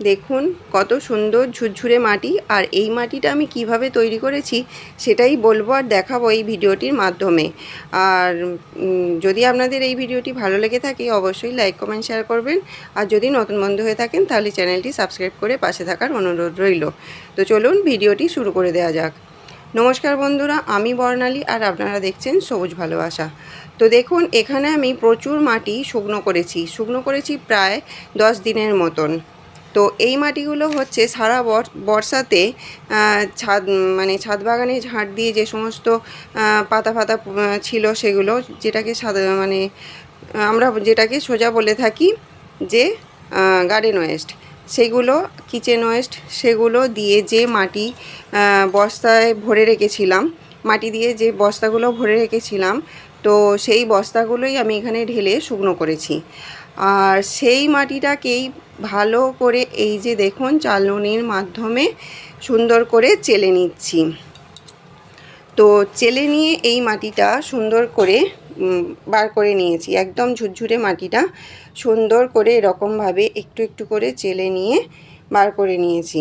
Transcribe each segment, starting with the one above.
দেখুন, কত সুন্দর ঝুরঝুরে মাটি। আর এই মাটিটা আমি কীভাবে তৈরি করেছি সেটাই বলব আর দেখাবো এই ভিডিওটির মাধ্যমে। আর যদি আপনাদের এই ভিডিওটি ভালো লেগে থাকে, অবশ্যই লাইক কমেন্ট শেয়ার করবেন। আর যদি নতুন বন্ধু হয়ে থাকেন, তাহলে চ্যানেলটি সাবস্ক্রাইব করে পাশে থাকার অনুরোধ রইল। তো চলুন ভিডিওটি শুরু করে দেওয়া যাক। নমস্কার বন্ধুরা, আমি বর্ণালী আর আপনারা দেখছেন সবুজ ভালোবাসা। তো দেখুন, এখানে আমি প্রচুর মাটি শুকনো করেছি। শুকনো করেছি প্রায় দশ দিনের মতন। তো এই মাটিগুলো হচ্ছে সারা বর্ষাতে ছাদ মানে ছাদ বাগানে ঝাড় দিয়ে যে সমস্ত পাতা ফাতা ছিল সেগুলো, যেটাকে সাদা মানে আমরা যেটাকে সোজা বলে থাকি যে গার্ডেন ওয়েস্ট সেগুলো কিচেন ওয়েস্ট সেগুলো দিয়ে যে মাটি বস্তায় ভরে রেখেছিলাম, মাটি দিয়ে যে বস্তাগুলো ভরে রেখেছিলাম, তো সেই বস্তাগুলোই আমি এখানে ঢেলে শুকনো করেছি। আর সেই মাটিটাকেই ভালো করে এই যে দেখুন চালনির মাধ্যমে সুন্দর করে চেলে নিচ্ছি। তো চেলে নিয়ে এই মাটিটা সুন্দর করে বার করে নিয়েছি। একদম ঝুরঝুরে মাটিটা সুন্দর করে এরকমভাবে একটু একটু করে চেলে নিয়ে বার করে নিয়েছি।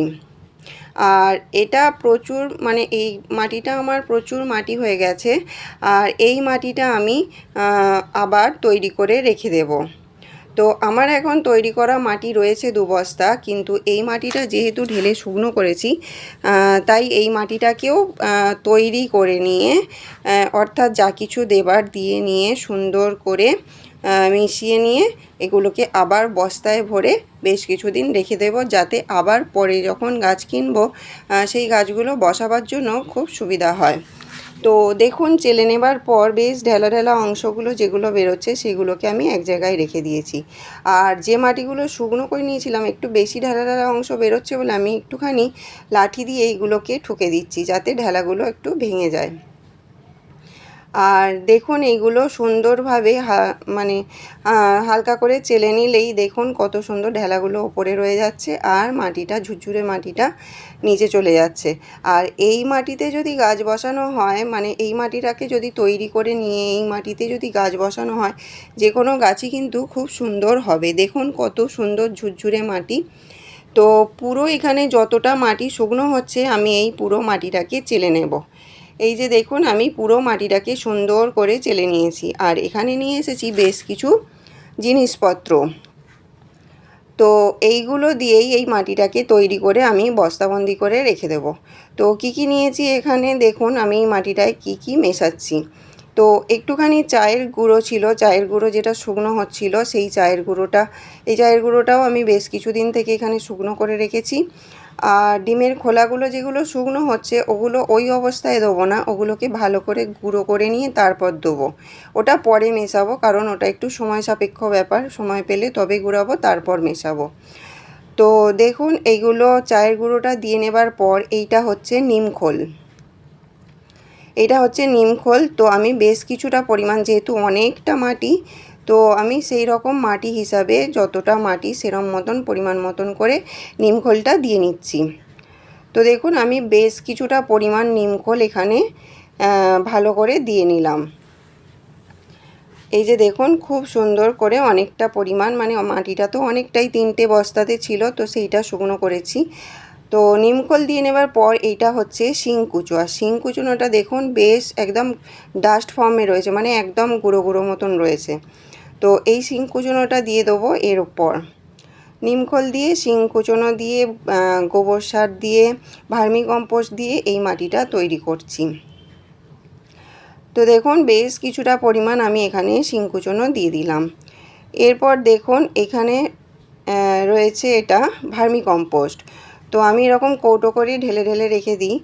আর এটা প্রচুর মানে এই মাটিটা আমার প্রচুর মাটি হয়ে গেছে। আর এই মাটিটা আমি আবার তৈরি করে রেখে দেবো। তো আমার এখন তৈরি করা মাটি রয়েছে দু বস্তা, কিন্তু এই মাটিটা যেহেতু ঢেলে শুকনো করেছি তাই এই মাটিটাকেও তৈরি করে নিয়ে অর্থাৎ যা কিছু দেবার দিয়ে নিয়ে সুন্দর করে মিশিয়ে নিয়ে এগুলোকে আবার বস্তায় ভরে বেশ কিছুদিন রেখে দেবো, যাতে আবার পরে যখন গাছ কিনবো সেই গাছগুলো বসাবার জন্য খুব সুবিধা হয়। তো দেখুন, চেলে নেবার পর বেশ ঢেলা ঢেলা অংশগুলো যেগুলো বেরোচ্ছে সেগুলোকে আমি এক জায়গায় রেখে দিয়েছি। আর যে মাটিগুলো শুকনো করে নিয়েছিলাম, একটু বেশি ঢেলা ঢেলা অংশ বেরোচ্ছে বলে আমি একটুখানি লাঠি দিয়ে এইগুলোকে ঠুকে দিচ্ছি, যাতে ঢেলাগুলো একটু ভেঙে যায়। আর দেখুন, এইগুলো সুন্দরভাবে মানে হালকা করে চেলে নিলেই দেখুন কত সুন্দর ঢেলাগুলো ওপরে রয়ে যাচ্ছে আর মাটিটা, ঝুরঝুরে মাটিটা নিচে চলে যাচ্ছে। আর এই মাটিতে যদি গাছ বসানো হয় মানে এই মাটিটাকে যদি তৈরি করে নিয়ে এই মাটিতে যদি গাছ বসানো হয়, যে কোনো গাছই কিন্তু খুব সুন্দর হবে। দেখুন কত সুন্দর ঝুরঝুরে মাটি। তো পুরো এখানে যতটা মাটি শুকনো হচ্ছে, আমি এই পুরো মাটিটাকে চেলে নেব। এই যে দেখুন, আমি পুরো মাটিটাকে সুন্দর করে চেলে নিয়েছি। আর এখানে নিয়ে এসেছি বেশ কিছু জিনিসপত্র। তো এইগুলো দিয়েই এই মাটিটাকে তৈরি করে আমি বস্তাবন্দি করে রেখে দেব। তো কি কি নিয়েছি এখানে? দেখুন, আমি এই মাটিটায় কি কি মেশাচ্ছি। তো একটুখানি চায়ের গুঁড়ো ছিল, চায়ের গুঁড়ো যেটা শুকনো হচ্ছিল সেই চায়ের গুঁড়োটা। এই চায়ের গুঁড়োটাও আমি বেশ কিছুদিন থেকে এখানে শুকনো করে রেখেছি। আর ডিমের খোলাগুলো যেগুলো শুকনো হচ্ছে, ওগুলো ওই অবস্থায় দেবো না। ওগুলোকে ভালো করে গুঁড়ো করে নিয়ে তারপর দেবো। ওটা পরে মেশাবো, কারণ ওটা একটু সময় সাপেক্ষ ব্যাপার। সময় পেলে তবে গুঁড়াবো, তারপর মেশাবো। তো দেখুন, এইগুলো চায়ের গুঁড়োটা দিয়ে নেবার পর এইটা হচ্ছে নিমখোল এটা হচ্ছে নিমখোল তো আমি বেশ কিছুটা পরিমাণ, যেহেতু অনেকটা মাটি, তো আমি সেই রকম মাটি হিসাবে যতটা মাটি সেরম মতন, পরিমাণ মতন করে নিমখোলটা দিয়ে নিচ্ছি। তো দেখুন, আমি বেশ কিছুটা পরিমাণ নিমখোল এখানে ভালো করে দিয়ে নিলাম। এই যে দেখুন, খুব সুন্দর করে অনেকটা পরিমাণ মানে মাটিটা তো অনেকটাই তিনটে বস্তাতে ছিল, তো সেইটা শুকনো করেছি। তো নিমখোল দিয়ে নেবার পর এইটা হচ্ছে শিংকুচো আর শিংকুচোনোটা দেখুন বেশ একদম ডাস্ট ফর্মে রয়েছে মানে একদম গুঁড়ো গুঁড়ো মতন রয়েছে। তো এই শিংকুচোনোটা দিয়ে দেবো এর উপর। নিমখোল দিয়ে, শিং কুচোনো দিয়ে গোবর সার দিয়ে, ভার্মি কম্পোস্ট দিয়ে এই মাটিটা তৈরি করছি। তো দেখুন বেশ কিছুটা পরিমাণ আমি এখানে শিংকুচনো দিয়ে দিলাম। এরপর দেখুন এখানে রয়েছে এটা ভার্মি কম্পোস্ট। তো আমি এরকম কৌটো করে ঢেলে ঢেলে রেখে দিই।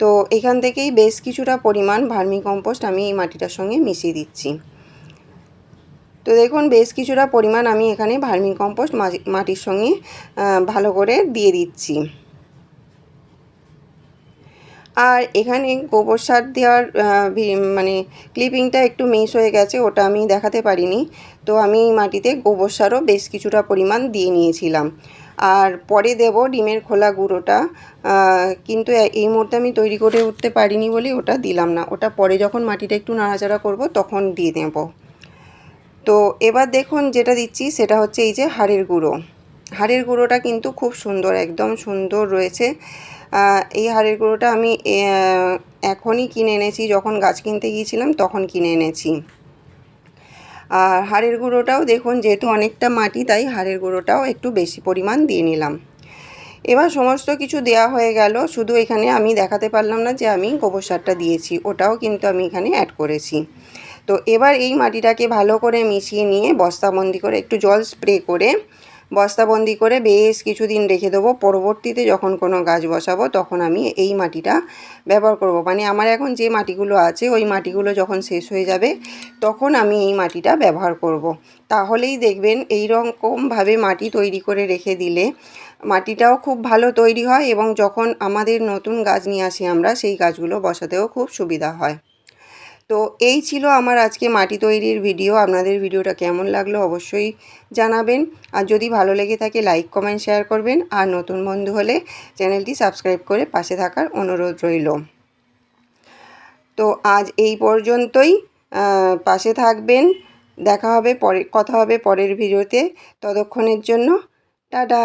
তো এখান থেকেই বেশ কিছুটা পরিমাণ ভার্মি কম্পোস্ট আমি এই মাটিটার সঙ্গে মিশিয়ে দিচ্ছি। তো দেখুন, বেশ কিছুটা পরিমাণ আমি এখানে ভার্মি কম্পোস্ট মাটির সঙ্গে ভালো করে দিয়ে দিচ্ছি। আর এখানে গোবর সার দেওয়ার মানে ক্লিপিংটা একটু মিস হয়ে গেছে, ওটা আমি দেখাতে পারিনি। তো আমি মাটিতে গোবর সারও বেশ কিছুটা পরিমাণ দিয়ে নিয়েছিলাম। আর পরে দেব ডিমের খোলা গুঁড়োটা কিন্তু এই মুহূর্তে আমি তৈরি করে উঠতে পারিনি বলে ওটা দিলাম না। ওটা পরে যখন মাটিটা একটু নাড়াচাড়া করব, তখন দিয়ে দেব। তো এবার দেখুন যেটা দিচ্ছি, সেটা হচ্ছে এই যে হাড়ের গুঁড়ো। হাড়ের গুঁড়োটা কিন্তু খুব সুন্দর, একদম সুন্দর রয়েছে। এই হাড়ের গুঁড়োটা আমি এখনই কিনে এনেছি। যখন গাছ কিনতে গিয়েছিলাম, তখন কিনে এনেছি। আর হাড়ের গুঁড়োটাও দেখুন, যেহেতু অনেকটা মাটি, তাই হাড়ের গুঁড়োটাও একটু বেশি পরিমাণ দিয়ে নিলাম। এবার সমস্ত কিছু দেয়া হয়ে গেল। শুধু এখানে আমি দেখাতে পারলাম না যে আমি গোবর সারটা দিয়েছি। ওটাও কিন্তু আমি এখানে অ্যাড করেছি। তো এবার এই মাটিটাকে ভালো করে মিশিয়ে নিয়ে, বস্তাবন্দি করে একটু জল স্প্রে করে বস্তাবন্দি করে বেশ কিছুদিন রেখে দেবো। পরবর্তীতে যখন কোনো গাছ বসাবো, তখন আমি এই মাটিটা ব্যবহার করব। মানে আমার এখন যে মাটিগুলো আছে, ওই মাটিগুলো যখন শেষ হয়ে যাবে, তখন আমি এই মাটিটা ব্যবহার করব। তাহলেই দেখবেন এই রকমভাবে মাটি তৈরি করে রেখে দিলে মাটিটাও খুব ভালো তৈরি হয় এবং যখন আমাদের নতুন গাছ নিয়ে আসি আমরা, সেই গাছগুলো বসাতেও খুব সুবিধা হয়। তো এই ছিল আমার আজকে মাটি তৈরির ভিডিও। আপনাদের ভিডিওটা কেমন লাগল অবশ্যই জানাবেন। আর যদি ভালো লেগে থাকে লাইক কমেন্ট শেয়ার করবেন। আর নতুন বন্ধু হলে চ্যানেলটি সাবস্ক্রাইব করে পাশে থাকার অনুরোধ রইল। তো আজ এই পর্যন্তই। পাশে থাকবেন। দেখা হবে পরে, কথা হবে পরের ভিডিওতে। ততক্ষণের জন্য, টাটা।